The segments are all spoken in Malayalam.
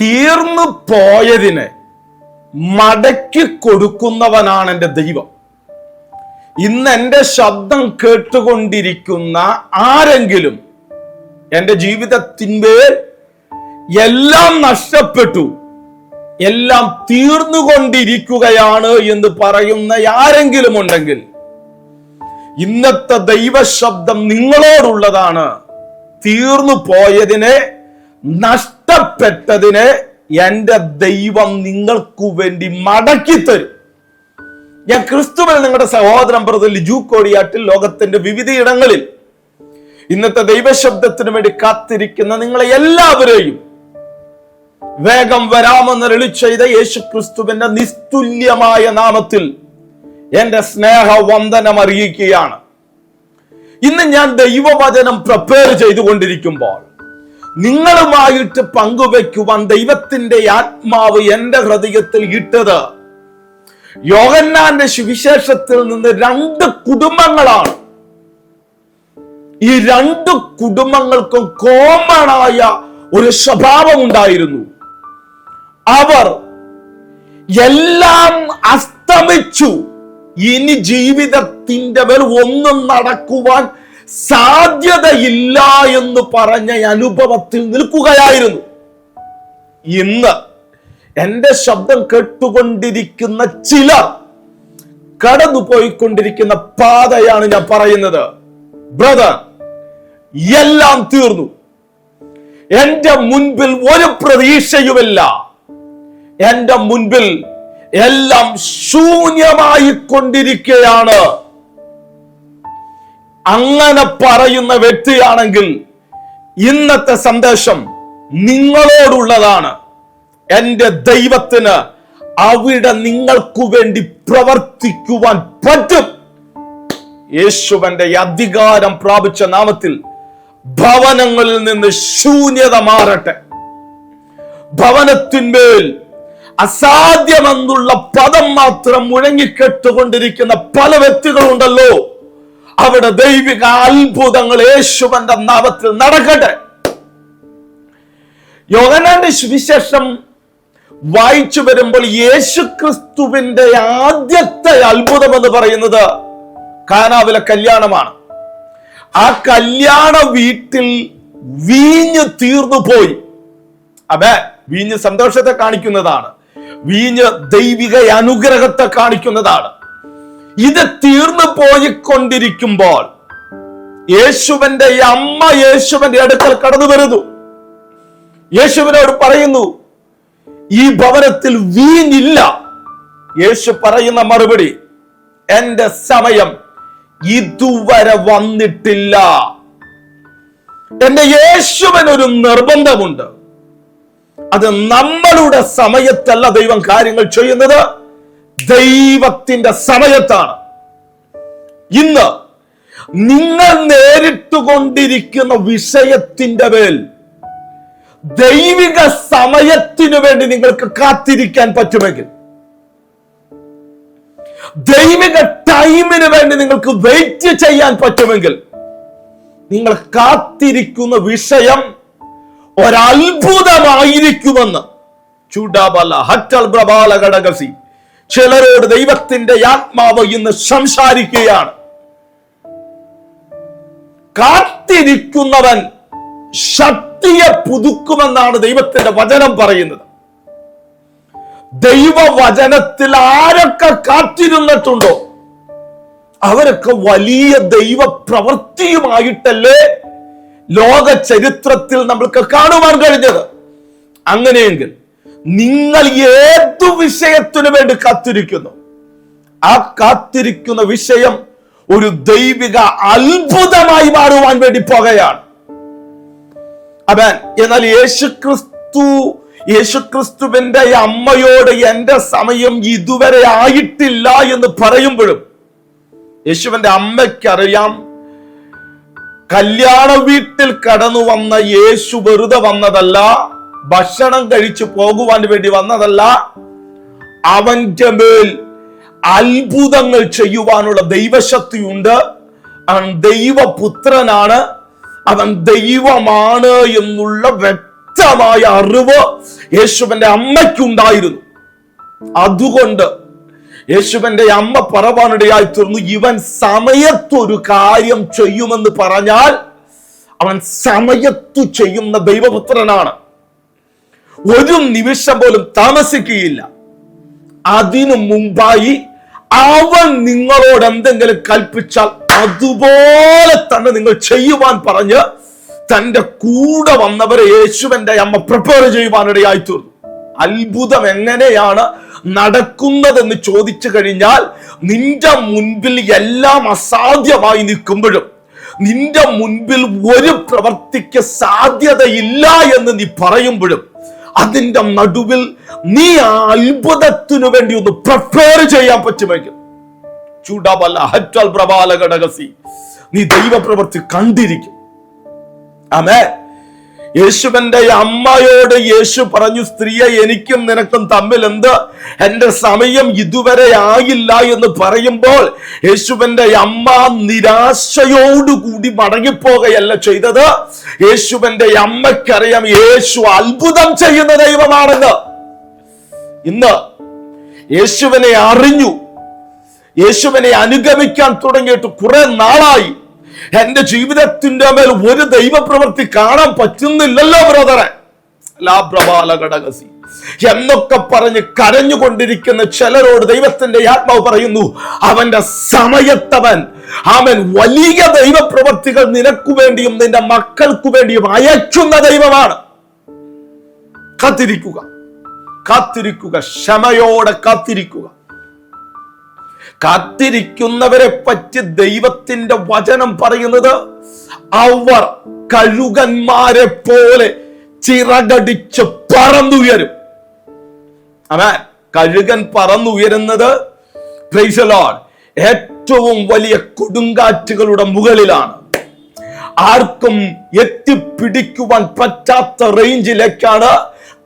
തീർന്നു പോയതിനെ മടക്കി കൊടുക്കുന്നവനാണ് എന്റെ ദൈവം. ഇന്ന് എന്റെ ശബ്ദം കേട്ടുകൊണ്ടിരിക്കുന്ന ആരെങ്കിലും എന്റെ ജീവിതത്തിന്റെ എല്ലാം നഷ്ടപ്പെട്ടു എല്ലാം തീർന്നുകൊണ്ടിരിക്കുകയാണ് എന്ന് പറയുന്ന ആരെങ്കിലും ഉണ്ടെങ്കിൽ ഇന്നത്തെ ദൈവശബ്ദം നിങ്ങളോടുള്ളതാണ്. തീർന്നു പോയതിനെ നഷ്ടപ്പെട്ടതിനെ എന്റെ ദൈവം നിങ്ങൾക്കു വേണ്ടി മടക്കി തരും ഞാൻ ക്രിസ്തുവിൽ നിങ്ങളുടെ സഹോദരൻ ബ്രദർ ലിജു കോടിയാട്ടിൽ ലോകത്തിന്റെ വിവിധയിടങ്ങളിൽ ഇന്നത്തെ ദൈവശബ്ദത്തിനു വേണ്ടി കാത്തിരിക്കുന്ന നിങ്ങളെ എല്ലാവരെയും വേഗം വരാമെന്ന് രളി ചെയ്ത യേശു ക്രിസ്തുവിന്റെ നിസ്തുല്യമായ നാമത്തിൽ എന്റെ സ്നേഹ വന്ദനം അറിയിക്കുകയാണ്. ഇന്ന് ഞാൻ ദൈവവചനം പ്രിപ്പയർ ചെയ്തുകൊണ്ടിരിക്കുമ്പോൾ നിങ്ങളുമായിട്ട് പങ്കുവെക്കുവാൻ ദൈവത്തിന്റെ ആത്മാവ് എന്റെ ഹൃദയത്തിൽ ഇട്ടത്. യോഹന്നാന്റെ സുവിശേഷത്തിൽ നിന്ന് രണ്ട് കുടുംബങ്ങളാണ്. ഈ രണ്ട് കുടുംബങ്ങൾക്കും കോമണായ ഒരു സ്വഭാവം ഉണ്ടായിരുന്നു. അവർ എല്ലാം അസ്തമിച്ചു. ഇനി ജീവിതത്തിന്റെ മേൽ ഒന്നും നടക്കുവാൻ സാധ്യതയില്ല എന്ന് പറഞ്ഞ അനുഭവത്തിൽ നിൽക്കുകയായിരുന്നു. ഇന്ന് എന്റെ ശബ്ദം കേട്ടുകൊണ്ടിരിക്കുന്ന ചിലർ കടന്നുപോയിക്കൊണ്ടിരിക്കുന്ന പാതയാണ് ഞാൻ പറയുന്നത്. ബ്രദർ എല്ലാം തീർന്നു. എന്റെ മുൻപിൽ ഒരു പ്രതീക്ഷയുമില്ല. എന്റെ മുൻപിൽ എല്ലാം ശൂന്യമായി കൊണ്ടിരിക്കുകയാണ് അങ്ങനെ പറയുന്ന വ്യക്തിയാണെങ്കിൽ ഇന്നത്തെ സന്ദേശം നിങ്ങളോടുള്ളതാണ്. എന്റെ ദൈവത്തിന് അവിടെ നിങ്ങൾക്കു വേണ്ടി പ്രവർത്തിക്കുവാൻ പറ്റും. യേശുവന്റെ അധികാരം പ്രാപിച്ച നാമത്തിൽ ഭവനങ്ങളിൽ നിന്ന് ശൂന്യത മാറട്ടെ. ഭവനത്തിന്മേൽ അസാധ്യമെന്നുള്ള പദം മാത്രം മുഴങ്ങിക്കെട്ടുകൊണ്ടിരിക്കുന്ന പല വ്യക്തികളുണ്ടല്ലോ. അവിടെ ദൈവിക അത്ഭുതങ്ങൾ യേശുവന്റെ നാമത്തിൽ നടക്കട്ടെ. യോഗനാന്റെ സുവിശേഷം വായിച്ചു വരുമ്പോൾ യേശു ക്രിസ്തുവിന്റെ ആദ്യത്തെ അത്ഭുതം എന്ന് പറയുന്നത് കാനാവിലെ കല്യാണമാണ്. ആ കല്യാണ വീട്ടിൽ വീഞ്ഞ് തീർന്നു പോയി. അതെ വീഞ്ഞ് സന്തോഷത്തെ കാണിക്കുന്നതാണ്. വീഞ്ഞ് ദൈവിക അനുഗ്രഹത്തെ കാണിക്കുന്നതാണ്. ഇത് തീർന്നു പോയിക്കൊണ്ടിരിക്കുമ്പോൾ യേശുവിന്റെ അമ്മ യേശുവിന്റെ അടുക്കൽ കടന്നു വരുന്നു. യേശുവിനോട് പറയുന്നു ഈ ഭവനത്തിൽ വീഞ്ഞില്ല. യേശു പറയുന്ന മറുപടി എന്റെ സമയം ഇതുവരെ വന്നിട്ടില്ല. എന്റെ യേശുവിനൊരു നിർബന്ധമുണ്ട്. അത് നമ്മളുടെ സമയത്തല്ല ദൈവം കാര്യങ്ങൾ ചെയ്യുന്നത്. ദൈവത്തിന്റെ സമയത്താണ്. ഇന്ന് നിങ്ങൾ നേരിട്ടുകൊണ്ടിരിക്കുന്ന വിഷയത്തിന്റെ മേൽ ദൈവിക സമയത്തിനു വേണ്ടി നിങ്ങൾക്ക് കാത്തിരിക്കാൻ പറ്റുമെങ്കിൽ ദൈവിക ടൈമിന് വേണ്ടി നിങ്ങൾക്ക് വെയിറ്റ് ചെയ്യാൻ പറ്റുമെങ്കിൽ നിങ്ങൾ കാത്തിരിക്കുന്ന വിഷയം ഒരത്ഭുതമായിരിക്കുമെന്ന്. ചൂടാബല ഹറ്റൽ പ്രബാല ഘടകസി ചിലരോട് ദൈവത്തിന്റെ ആത്മാവ് ഇന്ന് സംസാരിക്കുകയാണ്. കാത്തിരിക്കുന്നവൻ ശക്തിയെ പുതുക്കുമെന്നാണ് ദൈവത്തിന്റെ വചനം പറയുന്നത്. ദൈവവചനത്തിൽ ആരൊക്കെ കാത്തിരുന്നിട്ടുണ്ടോ? അവരൊക്കെ വലിയ ദൈവ പ്രവൃത്തിയുമായിട്ടല്ലേ ലോക ചരിത്രത്തിൽ നമ്മൾക്ക് കാണുവാൻ കഴിഞ്ഞത്. അങ്ങനെയെങ്കിൽ നിങ്ങൾ ഏതു വിഷയത്തിനു വേണ്ടി കാത്തിരിക്കുന്നു? ആ കാത്തിരിക്കുന്ന വിഷയം ഒരു ദൈവിക അത്ഭുതമായി മാറുവാൻ വേണ്ടി പോകുകയാണ്. അവൻ എന്നാൽ യേശുക്രിസ്തു യേശുക്രിസ്തുവിന്റെ അമ്മയോട് എന്റെ സമയം ഇതുവരെ ആയിട്ടില്ല എന്ന് പറയുമ്പോഴും യേശുവിന്റെ അമ്മയ്ക്കറിയാം കല്യാണ വീട്ടിൽ കടന്നു വന്ന യേശു വെറുതെ വന്നതല്ല. ഭക്ഷണം കഴിച്ചു പോകുവാൻ വേണ്ടി വന്നതല്ല അവന്റെ മേൽ അത്ഭുതങ്ങൾ ചെയ്യുവാനുള്ള ദൈവശക്തിയുണ്ട്. അവൻ ദൈവപുത്രനാണ്. അവൻ ദൈവമാണ് എന്നുള്ള വ്യക്തമായ അറിവ് യേശുവിന്റെ അമ്മയ്ക്കുണ്ടായിരുന്നു. അതുകൊണ്ട് യേശുവിന്റെ അമ്മ പറവാനിടയായി തീർന്നു. ഇവൻ സമയത്തൊരു കാര്യം ചെയ്യുമെന്ന് പറഞ്ഞാൽ അവൻ സമയത്തു ചെയ്യുന്ന ദൈവപുത്രനാണ്. ഒരു നിമിഷം പോലും താമസിക്കുകയില്ല. അതിനു മുമ്പായി അവൻ നിങ്ങളോട് എന്തെങ്കിലും കൽപ്പിച്ചാൽ അതുപോലെ തന്നെ നിങ്ങൾ ചെയ്യുവാൻ പറഞ്ഞ് തന്റെ കൂടെ വന്നവരെ യേശുവിന്റെ അമ്മ പ്രിപ്പയർ ചെയ്യുവാനിടയായി തീർന്നു. അത്ഭുതം എങ്ങനെയാണ് നടക്കുന്നതെന്ന് ചോദിച്ചു കഴിഞ്ഞാൽ നിന്റെ മുൻപിൽ എല്ലാം അസാധ്യമായി നിൽക്കുമ്പോഴും നിന്റെ മുൻപിൽ ഒരു പ്രവർത്തിക്ക് സാധ്യതയില്ല എന്ന് നീ പറയുമ്പോഴും അതിന്റെ നടുവിൽ നീ ആ അത്ഭുതത്തിനു വേണ്ടി ഒന്ന് പ്രിപ്പയർ ചെയ്യാൻ പറ്റുമെങ്കിൽ. ചൂടാവല്ല ഹറ്റാൽ പ്രബാല ഘടകസി നീ ദൈവപ്രവൃത്തി കണ്ടിരിക്കും. ആമേ യേശുവിന്റെ അമ്മയോട് യേശു പറഞ്ഞു സ്ത്രീയെ എനിക്കും നിനക്കും തമ്മിൽ എന്ത്? എന്റെ സമയം ഇതുവരെ ആയില്ല എന്ന് പറയുമ്പോൾ യേശുവിന്റെ അമ്മ നിരാശയോടുകൂടി മടങ്ങിപ്പോകയല്ല ചെയ്തത്. യേശുവിന്റെ അമ്മയ്ക്കറിയാം യേശു അത്ഭുതം ചെയ്യുന്ന ദൈവമാണെന്ന്. ഇന്ന് യേശുവിനെ അറിഞ്ഞു യേശുവിനെ അനുഗമിക്കാൻ തുടങ്ങിയിട്ട് കുറെ നാളായി. എന്റെ ജീവിതത്തിന്റെ മേൽ ഒരു ദൈവപ്രവൃത്തി കാണാൻ പറ്റുന്നില്ലല്ലോ ബ്രദറെ ലാഭ്രബാല എന്നൊക്കെ പറഞ്ഞ് കരഞ്ഞുകൊണ്ടിരിക്കുന്ന ചിലരോട് ദൈവത്തിന്റെ ആത്മാവ് പറയുന്നു അവന്റെ സമയത്തവൻ അവൻ വലിയ ദൈവപ്രവർത്തികൾ നിനക്കു വേണ്ടിയും നിന്റെ മക്കൾക്കു വേണ്ടിയും അയക്കുന്ന ദൈവമാണ്. കാത്തിരിക്കുക. കാത്തിരിക്കുക. ക്ഷമയോടെ കാത്തിരിക്കുക. കാത്തിരിക്കുന്നവരെ പറ്റി ദൈവത്തിന്റെ വചനം പറയുന്നത് അവർ കഴുകന്മാരെ പോലെ ചിറകടിച്ച് പറന്നുയരും. അവൻ കഴുകൻ പറന്നുയരുന്നത് ഏറ്റവും വലിയ കൊടുങ്കാറ്റുകളുടെ മുകളിലാണ്. ആർക്കും എത്തിപ്പിടിക്കുവാൻ പറ്റാത്ത റേഞ്ചിലേക്കാണ്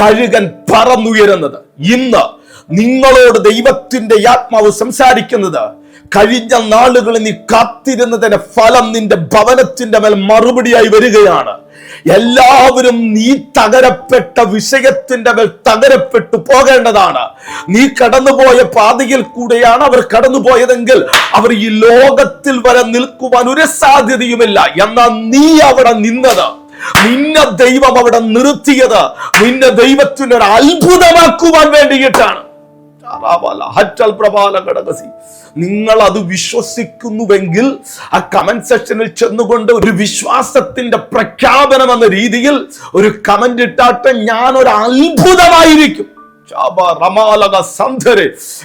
കഴുകൻ പറന്നുയരുന്നത്. ഇന്ന് നിങ്ങളോട് ദൈവത്തിന്റെ ആത്മാവ് സംസാരിക്കുന്നത് കഴിഞ്ഞ നാളുകളിൽ നീ കാത്തിരുന്നതിന്റെ ഫലം നിന്റെ ഭവനത്തിന്റെ മേൽ മറുപടിയായി വരികയാണ്. എല്ലാവരും നീ തകരപ്പെട്ട വിഷയത്തിന്റെ മേൽ തകരപ്പെട്ടു പോകേണ്ടതാണ്. നീ കടന്നുപോയ പാതയിൽ കൂടെയാണ് അവർ കടന്നുപോയതെങ്കിൽ അവർ ഈ ലോകത്തിൽ വരെ നിൽക്കുവാൻ ഒരു സാധ്യതയുമില്ല. എന്നാൽ നീ അവിടെ നിന്നത് നിന്നെ ദൈവം അവിടെ നിർത്തിയത് നിന്നെ ദൈവത്തിനൊരു അത്ഭുതമാക്കുവാൻ വേണ്ടിയിട്ടാണ്. നിങ്ങൾ അത് വിശ്വസിക്കുന്നുവെങ്കിൽ ആ കമന്റ് സെക്ഷനിൽ ചെന്നുകൊണ്ട് ഒരു വിശ്വാസത്തിന്റെ പ്രഖ്യാപനം എന്ന രീതിയിൽ ഒരു കമന്റ് ഇട്ടാട്ട് ഞാൻ ഒരു അത്ഭുതമായിരിക്കും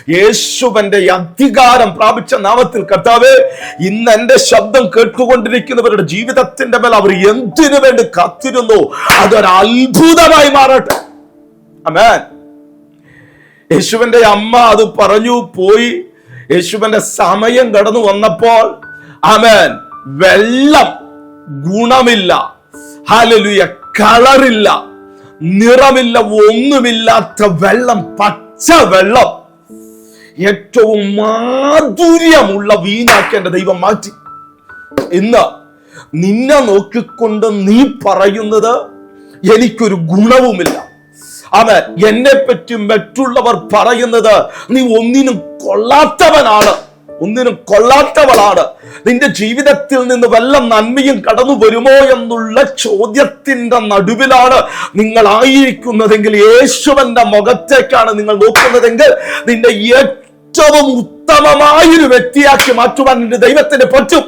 യേശുവന്റെ അധികാരം പ്രാപിച്ച നാമത്തിൽ കർത്താവ് ഇന്ന് എന്റെ ശബ്ദം കേട്ടുകൊണ്ടിരിക്കുന്നവരുടെ ജീവിതത്തിന്റെ മേൽ അവർ എന്തിനു വേണ്ടി കത്തിരുന്നു? അതൊരു അത്ഭുതമായി മാറട്ടെ. അമേൻ യേശുവിന്റെ അമ്മ അത് പറഞ്ഞു പോയി. യേശുവിന്റെ സമയം കടന്നു വന്നപ്പോൾ അമേൻ വെള്ളം ഗുണമില്ല. ഹാലലുയ കളറില്ല. നിറമില്ല ഒന്നുമില്ലാത്ത വെള്ളം പച്ച വെള്ളം. ഏറ്റവും മാധുര്യമുള്ള വീഞ്ഞാക്കി എന്റെ ദൈവം മാറ്റി. ഇന്ന് നിന്നെ നോക്കിക്കൊണ്ട് നീ പറയുന്നത് എനിക്കൊരു ഗുണവുമില്ല. അവൻ എന്നെ പറ്റി മറ്റുള്ളവർ പറയുന്നത് നീ ഒന്നിനും കൊള്ളാത്തവനാണ്. ഒന്നിനും കൊള്ളാത്തവളാണ്. നിന്റെ ജീവിതത്തിൽ നിന്ന് വല്ല നന്മയും കടന്നു വരുമോ എന്നുള്ള ചോദ്യത്തിന്റെ നടുവിലാണ് നിങ്ങൾ ആയിരിക്കുന്നതെങ്കിൽ യേശുവന്റെ മുഖത്തേക്കാണ് നിങ്ങൾ നോക്കുന്നതെങ്കിൽ നിന്റെ ഏറ്റവും ഉത്തമമായൊരു വ്യക്തിയാക്കി മാറ്റുവാൻ നിന്റെ ദൈവത്തിന് പറ്റും.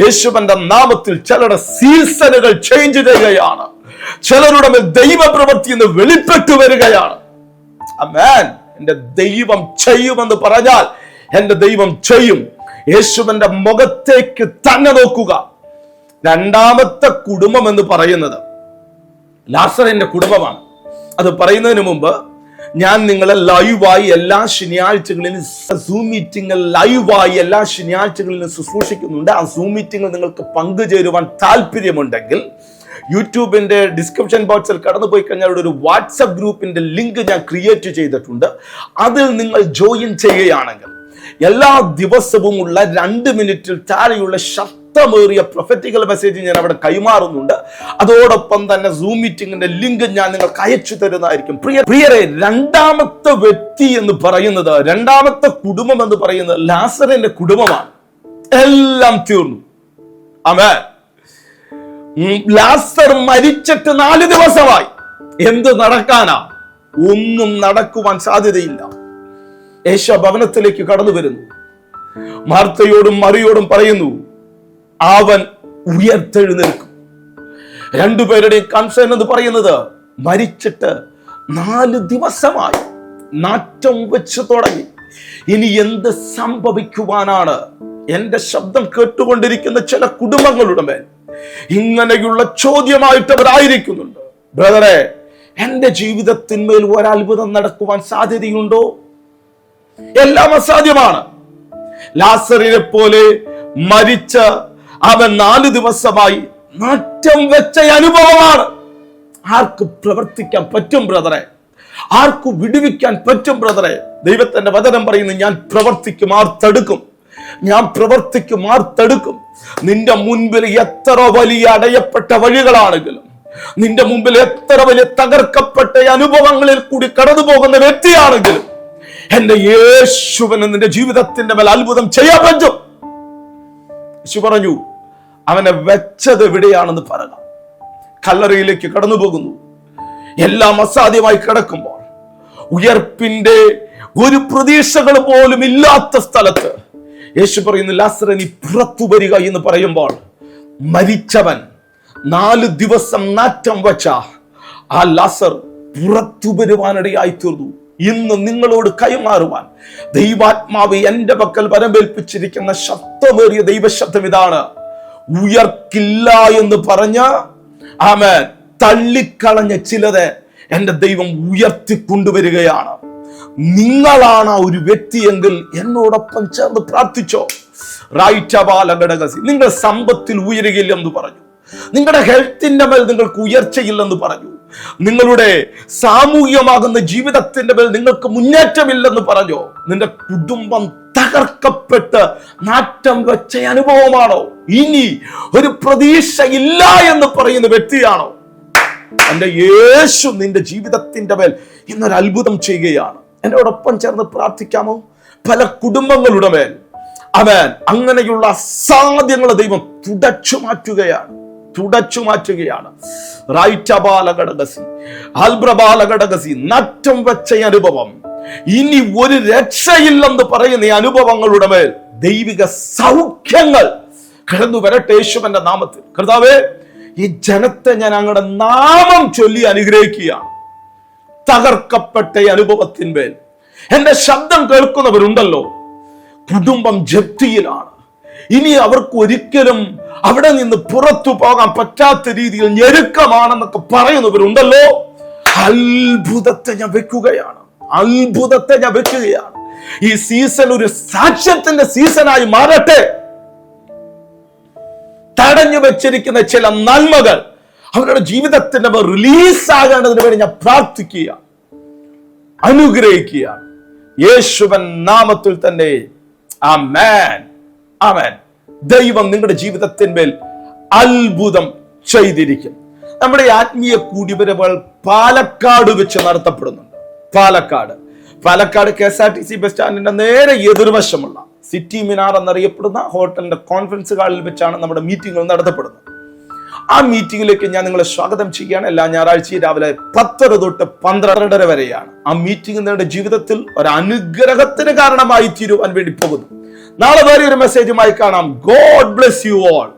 യേശുവന്റെ നാമത്തിൽ ചിലരുടെ സീസണുകൾ ചേഞ്ച് ചെയ്യുകയാണ്. ചിലരുടെ മേൽ ദൈവപ്രവൃത്തി എന്ന് വെളിപ്പെട്ടു വരികയാണ്. അമേൻ എന്റെ ദൈവം ചെയ്യുമെന്ന് പറഞ്ഞാൽ എന്റെ ദൈവം ചെയ്യും. യേശുവന്റെ മുഖത്തേക്ക് തന്നെ നോക്കുക. രണ്ടാമത്തെ കുടുംബം എന്ന് പറയുന്നത് ലാസറിന്റെ കുടുംബമാണ്. അത് പറയുന്നതിന് മുമ്പ് ഞാൻ നിങ്ങളെ ലൈവായി എല്ലാ ശനിയാഴ്ചകളിലും സൂം മീറ്റിംഗ് ലൈവായി എല്ലാ ശനിയാഴ്ചകളിലും ശുശ്രൂഷിക്കുന്നുണ്ട്. ആ സൂം മീറ്റിംഗിൽ നിങ്ങൾക്ക് പങ്കുചേരുവാൻ താല്പര്യമുണ്ടെങ്കിൽ യൂട്യൂബിന്റെ ഡിസ്ക്രിപ്ഷൻ ബോക്സിൽ കടന്നു പോയി കഴിഞ്ഞാൽ ഒരു വാട്സപ്പ് ഗ്രൂപ്പിന്റെ ലിങ്ക് ഞാൻ ക്രിയേറ്റ് ചെയ്തിട്ടുണ്ട്. അതിൽ നിങ്ങൾ ജോയിൻ ചെയ്യുകയാണെങ്കിൽ എല്ലാ ദിവസവും ഉള്ള രണ്ട് മിനിറ്റിൽ താഴെയുള്ള ശക്തി ശക്തമേറിയ പ്രൊഫറ്റിക്കൽ മെസ്സേജ് ഞാൻ അവിടെ കൈമാറുന്നുണ്ട്. അതോടൊപ്പം തന്നെ സൂം മീറ്റിംഗിന്റെ ലിങ്ക് ഞാൻ നിങ്ങൾക്ക് അയച്ചു തരുന്നതായിരിക്കും. പ്രിയ പ്രിയരെ രണ്ടാമത്തെ വ്യക്തി എന്ന് പറയുന്നത് രണ്ടാമത്തെ കുടുംബം എന്ന് പറയുന്നത് ലാസറിന്റെ കുടുംബമാണ്. എല്ലാം തീർന്നു. അമേ ലാസർ മരിച്ചിട്ട് നാല് ദിവസമായി. എന്ത് നടക്കാനാ? ഒന്നും നടക്കുവാൻ സാധ്യതയില്ല. യേശോ ഭവനത്തിലേക്ക് കടന്നു വരുന്നു. മാർത്തയോടും മറിയോടും പറയുന്നു അവൻ ഉയർത്തെഴുന്നേൽക്കും. രണ്ടുപേരുടെയും കൺസേൺ എന്ന് പറയുന്നത് മരിച്ചിട്ട് നാല് ദിവസമായി നാറ്റം വെച്ച് തുടങ്ങി. ഇനി എന്ത് സംഭവിക്കുവാനാണ്? എന്റെ ശബ്ദം കേട്ടുകൊണ്ടിരിക്കുന്ന ചില കുടുംബങ്ങളുടെ മേൽ ഇങ്ങനെയുള്ള ചോദ്യമായിട്ട് അവരായിരിക്കുന്നുണ്ട്. ബ്രദറെ എന്റെ ജീവിതത്തിന്മേൽ ഒരത്ഭുതം നടക്കുവാൻ സാധ്യതയുണ്ടോ? എല്ലാം അസാധ്യമാണ്. ലാസറിനെ പോലെ മരിച്ച അവൻ നാല് ദിവസമായി നാറ്റം വെച്ച അനുഭവമാണ്. ആർക്ക് പ്രവർത്തിക്കാൻ പറ്റും ബ്രദറെ. ആർക്ക് വിടുവിക്കാൻ പറ്റും ബ്രദറെ. ദൈവത്തിന്റെ വചനം പറയുന്നു ഞാൻ പ്രവർത്തിക്കും ആർ തടുക്കും ഞാൻ പ്രവർത്തിക്കും ആർ തടുക്കും നിന്റെ മുൻപിൽ എത്ര വലിയ അടയപ്പെട്ട വഴികളാണെങ്കിലും നിന്റെ മുമ്പിൽ എത്ര വലിയ തകർക്കപ്പെട്ട അനുഭവങ്ങളിൽ കൂടി കടന്നു പോകുന്ന വ്യക്തിയാണെങ്കിലും എന്റെ യേശുവിന് നിന്റെ ജീവിതത്തിന്റെ മേൽ അത്ഭുതം ചെയ്യാൻ പറ്റും. യേശു പറഞ്ഞു അവനെ വെച്ചത് എവിടെയാണെന്ന് പറയണം. കല്ലറയിലേക്ക് കടന്നു പോകുന്നു എല്ലാം അസാധ്യമായി കിടക്കുമ്പോൾ ഉയർപ്പിന്റെ ഒരു പ്രതീക്ഷകൾ പോലും ഇല്ലാത്ത സ്ഥലത്ത് യേശു പറയുന്നു ലാസറ നീ പുറത്തു വരിക എന്ന് പറയുമ്പോൾ മരിച്ചവൻ നാല് ദിവസം നാറ്റം വച്ച ആ ലാസർ പുറത്തു വരുവാനിടയായി തീർന്നു. ഇന്ന് നിങ്ങളോട് കൈമാറുവാൻ ദൈവാത്മാവ് എന്റെ പക്കൽ വരമേൽപ്പിച്ചിരിക്കുന്ന ശബ്ദമേറിയ ദൈവശബ്ദം ഇതാണ്. ഉയർക്കില്ല എന്ന് പറഞ്ഞ ആമേൻ തള്ളിക്കളഞ്ഞ ചിലത് എന്റെ ദൈവം ഉയർത്തി ഉയർത്തിക്കൊണ്ടുവരികയാണ്. നിങ്ങളാണ് ഒരു വ്യക്തിയെങ്കിൽ എന്നോടൊപ്പം ചേർന്ന് പ്രാർത്ഥിച്ചോ. ഘടകസി നിങ്ങൾ സമ്പത്തിൽ ഉയരുകയില്ലെന്ന് പറഞ്ഞു. നിങ്ങളുടെ ഹെൽത്തിന്റെ മേൽ നിങ്ങൾക്ക് ഉയർച്ചയില്ലെന്ന് പറഞ്ഞു. നിങ്ങളുടെ സാമൂഹികമാകുന്ന ജീവിതത്തിന്റെ മേൽ നിങ്ങൾക്ക് മുന്നേറ്റമില്ലെന്ന് പറഞ്ഞോ. നിന്റെ കുടുംബം തകർക്കപ്പെട്ട് നാറ്റം വെച്ച അനുഭവമാണോ? ഇനി ഒരു പ്രതീക്ഷ ഇല്ല എന്ന് പറയുന്ന വ്യക്തിയാണോ? എന്റെ യേശു നിന്റെ ജീവിതത്തിന്റെ മേൽ ഇന്നൊരു അത്ഭുതം ചെയ്യുകയാണ്. എന്നോടൊപ്പം ചേർന്ന് പ്രാർത്ഥിക്കാമോ? പല കുടുംബങ്ങളുടെ മേൽ അവൻ അങ്ങനെയുള്ള അസാധ്യങ്ങളെ ദൈവം തുടച്ചു മാറ്റുകയാണ്. തുടച്ചു മാറ്റുകയാണ്. റൈറ്റബാലഘടകസി അൽബ്രബാലഘടകസി നറ്റം വെച്ച അനുഭവം ഇനി ഒരു രക്ഷയില്ലെന്ന് പറയുന്ന ഈ അനുഭവങ്ങളുടെ മേൽ ദൈവിക സൗഖ്യങ്ങൾ കടന്നു വരട്ടെ യേശുവന്റെ നാമത്തിൽ. കർത്താവേ ഈ ജനത്തെ ഞാൻ അങ്ങടെ നാമം ചൊല്ലി അനുഗ്രഹിക്കുകയാണ്. തകർക്കപ്പെട്ട ഈ അനുഭവത്തിന്മേൽ എന്റെ ശബ്ദം കേൾക്കുന്നവരുണ്ടല്ലോ. കുടുംബം ജപ്തിയിലാണ്. ഇനി അവർക്ക് ഒരിക്കലും അവിടെ നിന്ന് പുറത്തു പോകാൻ പറ്റാത്ത രീതിയിൽ ഞെരുക്കമാണെന്നൊക്കെ പറയുന്നവരുണ്ടല്ലോ. അത്ഭുതത്തെ ഞാൻ വെക്കുകയാണ്. അത്ഭുതത്തെ ഞാൻ വെക്കുകയാണ്. ഈ സീസൺ ഒരു സാക്ഷ്യത്തിന്റെ സീസണായി മാറട്ടെ. തടഞ്ഞു വെച്ചിരിക്കുന്ന ചില നന്മകൾ അവരുടെ ജീവിതത്തിന്റെ റിലീസ് ആകേണ്ടതിന് വേണ്ടി ഞാൻ പ്രാർത്ഥിക്കുക അനുഗ്രഹിക്കുക യേശുവൻ നാമത്തിൽ തന്നെ. ആമേൻ. ആമേൻ. ദൈവം നിങ്ങളുടെ ജീവിതത്തിന്മേൽ അത്ഭുതം ചെയ്തിരിക്കും നമ്മുടെ ആത്മീയ കൂടിവരവുകൾ പാലക്കാട് വെച്ച് നടത്തപ്പെടുന്നുണ്ട്. Palakkad. Palakkad K S R T C bus സ്റ്റാൻഡിന്റെ നേരെ എതിർവശമുള്ള സിറ്റി മിനാർ എന്നറിയപ്പെടുന്ന ഹോട്ടലിന്റെ കോൺഫറൻസ് ഹാളിൽ വെച്ചാണ് നമ്മുടെ മീറ്റിംഗുകൾ നടത്തപ്പെടുന്നത്. ആ മീറ്റിംഗിലേക്ക് ഞാൻ നിങ്ങളെ സ്വാഗതം ചെയ്യുകയാണ്. എല്ലാ ഞായറാഴ്ചയും രാവിലെ പത്തര തൊട്ട് പന്ത്രണ്ടര വരെയാണ്. ആ മീറ്റിംഗ് നിങ്ങളുടെ ജീവിതത്തിൽ ഒരു അനുഗ്രഹത്തിന് കാരണമായി തീരുവാൻ വേണ്ടി പോകുന്നു. നാളെ വേറെ ഒരു മെസ്സേജുമായി കാണാം. God bless you all